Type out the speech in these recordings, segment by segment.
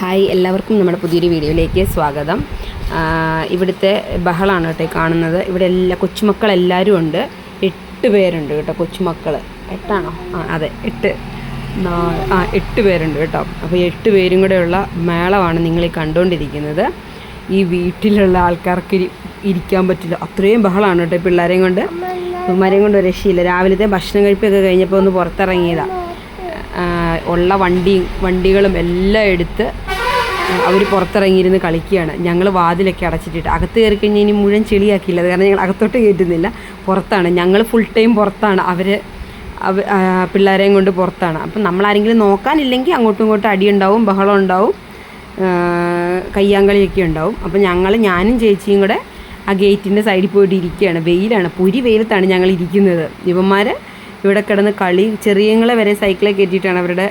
Hi എല്ലാവർക്കും നമ്മുടെ പുതിയൊരു വീഡിയോയിലേക്ക് സ്വാഗതം. ഇവിടുത്തെ ബഹളാണ് കേട്ടോ കാണുന്നത്. ഇവിടെ എല്ലാ കൊച്ചുമക്കളെല്ലാവരും ഉണ്ട്. എട്ട് പേരുണ്ട് കേട്ടോ കൊച്ചുമക്കൾ എട്ടാണോ? ആ അതെ എട്ട്. ആ എട്ട് പേരുണ്ട് കേട്ടോ. അപ്പോൾ എട്ട് പേരും കൂടെയുള്ള മേളമാണ് നിങ്ങൾ ഈ കണ്ടുകൊണ്ടിരിക്കുന്നത് ഈ വീട്ടിലുള്ള ആൾക്കാർക്ക് ഇരി- ഇരിക്കാൻ പറ്റില്ല. അത്രയും ബഹളമാണ് കേട്ടോ പിള്ളേരെയും കൊണ്ട്. പിള്ളേരെയും കൊണ്ട് രക്ഷയില്ല. രാവിലത്തെ ഭക്ഷണം കഴിപ്പൊക്കെ കഴിഞ്ഞപ്പോൾ ഒന്ന് പുറത്തിറങ്ങിയതാണ് ഉള്ള വണ്ടി വണ്ടികളും എല്ലാം എടുത്ത് അവർ പുറത്തിറങ്ങിയിരുന്ന് കളിക്കുകയാണ്. ഞങ്ങൾ വാതിലൊക്കെ അടച്ചിട്ടിട്ട്. അകത്ത് കയറി കഴിഞ്ഞാൽ ഇനി മുഴുവൻ ചെളിയാക്കിയില്ല. കാരണം ഞങ്ങൾ അകത്തോട്ട് കയറ്റുന്നില്ല. പുറത്താണ്. ഞങ്ങൾ ഫുൾ ടൈം പുറത്താണ്. അവർ പിള്ളേരെയും കൊണ്ട് പുറത്താണ്. അപ്പം നമ്മളാരെങ്കിലും നോക്കാനില്ലെങ്കിൽ അങ്ങോട്ടും ഇങ്ങോട്ടും അടിയുണ്ടാവും ബഹളം ഉണ്ടാവും കയ്യാങ്കളിയൊക്കെ ഉണ്ടാവും. അപ്പം ഞങ്ങൾ ഞാനും ചേച്ചിയും കൂടെ ആ ഗേറ്റിന്റെ സൈഡിൽ പോയിട്ട് ഇരിക്കുകയാണ്. വെയിലാണ്. പുരി വെയിലത്താണ് ഞങ്ങൾ ഇരിക്കുന്നത്. ഇവന്മാർ ഇവിടെ കിടന്ന് കളി ചെറിയങ്ങളെ വരെ സൈക്കിളൊക്കെ കയറ്റിയിട്ടാണ് അവരുടെ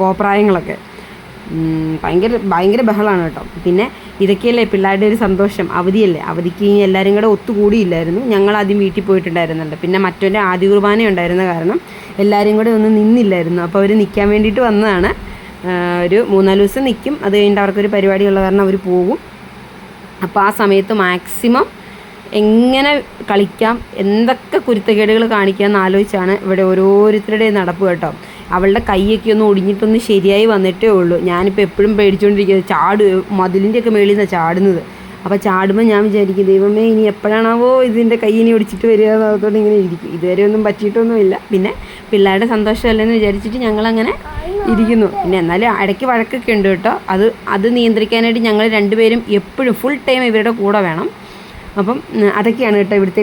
കോപ്രായങ്ങളൊക്കെ. ഭയങ്കര ഭയങ്കര ബഹളമാണ് കേട്ടോ. പിന്നെ ഇതൊക്കെയല്ലേ പിള്ളേരുടെ ഒരു സന്തോഷം? അവധിയല്ലേ? അവധിക്ക് എല്ലാവരും കൂടെ ഒത്തുകൂടിയില്ലായിരുന്നു. ഞങ്ങൾ ആദ്യം വീട്ടിൽ പോയിട്ടുണ്ടായിരുന്നുണ്ട് പിന്നെ മറ്റൊരു ആദ്യ കുർബാന ഉണ്ടായിരുന്ന കാരണം എല്ലാവരും കൂടെ ഒന്നും നിന്നില്ലായിരുന്നു. അപ്പോൾ അവർ നിൽക്കാൻ വേണ്ടിയിട്ട് വന്നതാണ്. ഒരു മൂന്നാൽ ദിവസം നിൽക്കും. അത് കഴിഞ്ഞിട്ട് അവർക്കൊരു പരിപാടി ഉള്ള കാരണം അവർ പോകും. അപ്പോൾ ആ സമയത്ത് മാക്സിമം എങ്ങനെ കളിക്കാം എന്തൊക്കെ കുരുത്തക്കേടുകൾ കാണിക്കാമെന്ന് ആലോചിച്ചാണ് ഇവിടെ ഓരോരുത്തരുടെയും നടപ്പ് കേട്ടോ. അവളുടെ കൈയൊക്കെ ഒന്ന് ഒടിഞ്ഞിട്ടൊന്ന് ശരിയായി വന്നിട്ടേ ഉള്ളൂ. ഞാനിപ്പോൾ എപ്പോഴും പേടിച്ചുകൊണ്ടിരിക്കുന്നത് ചാട് മതിലിന്റെ ഒക്കെ മേളിൽ നിന്നാണ് ചാടുന്നത്. അപ്പോൾ ചാടുമ്പോൾ ഞാൻ വിചാരിക്കും ദൈവമേ ഇനി എപ്പോഴാണാവോ ഇതിന്റെ കൈ ഇനി ഒടിച്ചിട്ട് വരിക എന്നതുകൊണ്ട് ഇങ്ങനെ ഇരിക്കും. ഇതുവരെ ഒന്നും പറ്റിയിട്ടൊന്നുമില്ല. പിന്നെ പിള്ളേരുടെ സന്തോഷമല്ലെന്ന് വിചാരിച്ചിട്ട് ഞങ്ങളങ്ങനെ ഇരിക്കുന്നു. പിന്നെ എന്നാലും ഇടയ്ക്ക് വഴക്കൊക്കെ ഉണ്ട് കേട്ടോ. അത് അത് നിയന്ത്രിക്കാനായിട്ട് ഞങ്ങൾ രണ്ടുപേരും എപ്പോഴും ഫുൾ ടൈം ഇവരുടെ കൂടെ വേണം. അപ്പം അതൊക്കെയാണ് കേട്ടോ ഇവിടുത്തെ